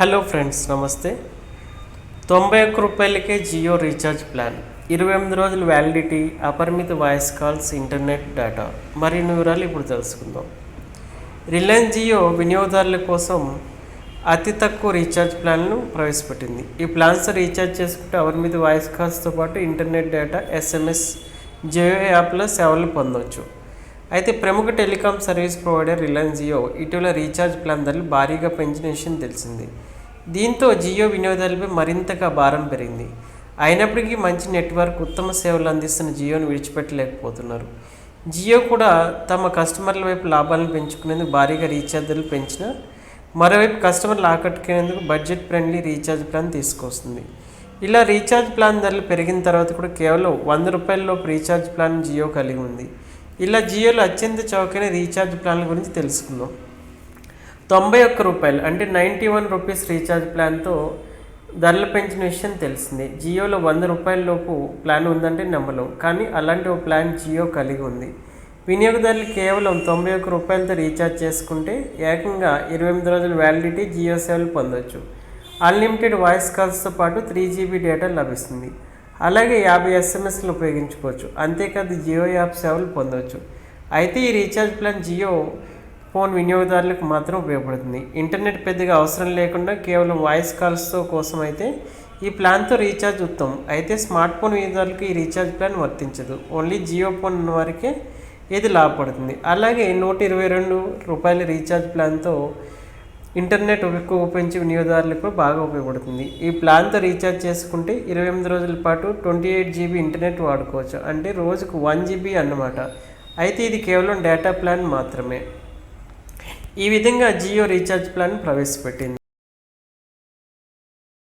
Hello friends నమస్తే. తొంభై ఒక్క రూపాయలకే జియో రీఛార్జ్ ప్లాన్. ఇరవై ఎనిమిది రోజుల వ్యాలిడిటీ అపరిమిత వాయిస్ కాల్స్ ఇంటర్నెట్ డేటా. మరిన్ని వివరాలు ఇప్పుడు తెలుసుకుందాం. రిలయన్స్ జియో వినియోగదారుల కోసం అతి తక్కువ రీఛార్జ్ ప్లాన్ను ప్రవేశపెట్టింది. ఈ ప్లాన్స్ రీఛార్జ్ చేసుకుంటే అపరిమిత వాయిస్ కాల్స్తో పాటు ఇంటర్నెట్ డేటా ఎస్ఎంఎస్ జియో యాప్లో సేవలు పొందవచ్చు అయితే ప్రముఖ telecom service provider Reliance Jio ఇటీవల రీఛార్జ్ ప్లాన్ ధరలు భారీగా పెంచిన విషయం తెలిసింది. దీంతో జియో వినియోగదారులపై మరింతగా భారం పెరిగింది. అయినప్పటికీ మంచి నెట్వర్క్ ఉత్తమ సేవలు అందిస్తున్న జియోను విడిచిపెట్టలేకపోతున్నారు. జియో కూడా తమ కస్టమర్ల వైపు లాభాలను పెంచుకునేందుకు భారీగా రీఛార్జ్ ధరలు పెంచిన మరోవైపు కస్టమర్లు ఆకట్టుకునేందుకు బడ్జెట్ ఫ్రెండ్లీ రీఛార్జ్ ప్లాన్ తీసుకొస్తుంది. ఇలా రీఛార్జ్ ప్లాన్ ధరలు పెరిగిన తర్వాత కూడా కేవలం వంద రూపాయలలోపు రీఛార్జ్ ప్లాన్ జియో కలిగి ఉంది. ఇలా జియోలో అత్యంత చౌకైన రీఛార్జ్ ప్లాన్ల గురించి తెలుసుకుందాం. తొంభై ఒక్క రూపాయలు అంటే నైంటీ వన్ రూపీస్ రీఛార్జ్ ప్లాన్తో ధరలు పెంచిన విషయం తెలిసింది. జియోలో వంద రూపాయల లోపు ప్లాన్ ఉందంటే నమ్మలేం కానీ అలాంటి ఒక ప్లాన్ జియో కలిగి ఉంది. వినియోగదారులు కేవలం తొంభై ఒక్క రూపాయలతో రీఛార్జ్ చేసుకుంటే ఏకంగా ఇరవై ఎనిమిది రోజుల వ్యాలిడిటీ జియో సేవలు పొందవచ్చు అన్లిమిటెడ్ వాయిస్ కాల్స్తో పాటు త్రీ జీబీ డేటా లభిస్తుంది. అలాగే యాభై ఎస్ఎంఎస్లు ఉపయోగించుకోవచ్చు. అంతేకాదు జియో యాప్ సేవలు పొందవచ్చు. అయితే ఈ రీఛార్జ్ ప్లాన్ జియో ఫోన్ వినియోగదారులకు మాత్రం ఉపయోగపడుతుంది. ఇంటర్నెట్ పెద్దగా అవసరం లేకుండా కేవలం వాయిస్ కాల్స్తో కోసం అయితే ఈ ప్లాన్తో రీఛార్జ్ ఉత్తమం. అయితే స్మార్ట్ ఫోన్ వినియోగదారులకు ఈ రీఛార్జ్ ప్లాన్ వర్తించదు. ఓన్లీ జియో ఫోన్ ఉన్న వారికే ఇది లాభపడుతుంది. అలాగే నూట ఇరవై రెండు రూపాయల రీఛార్జ్ ప్లాన్తో ఇంటర్నెట్ ఎక్కువ ఉపయోగించే వినియోగదారులకు బాగా ఉపయోగపడుతుంది. ఈ ప్లాన్తో రీఛార్జ్ చేసుకుంటే ఇరవై ఎనిమిది రోజుల పాటు ట్వంటీ ఎయిట్ జీబీ ఇంటర్నెట్ వాడుకోవచ్చు. అంటే రోజుకు వన్ జీబీ అన్నమాట. అయితే ఇది కేవలం డేటా ప్లాన్ మాత్రమే. ఈ విధంగా జియో రీఛార్జ్ ప్లాన్ ప్రవేశపెట్టింది.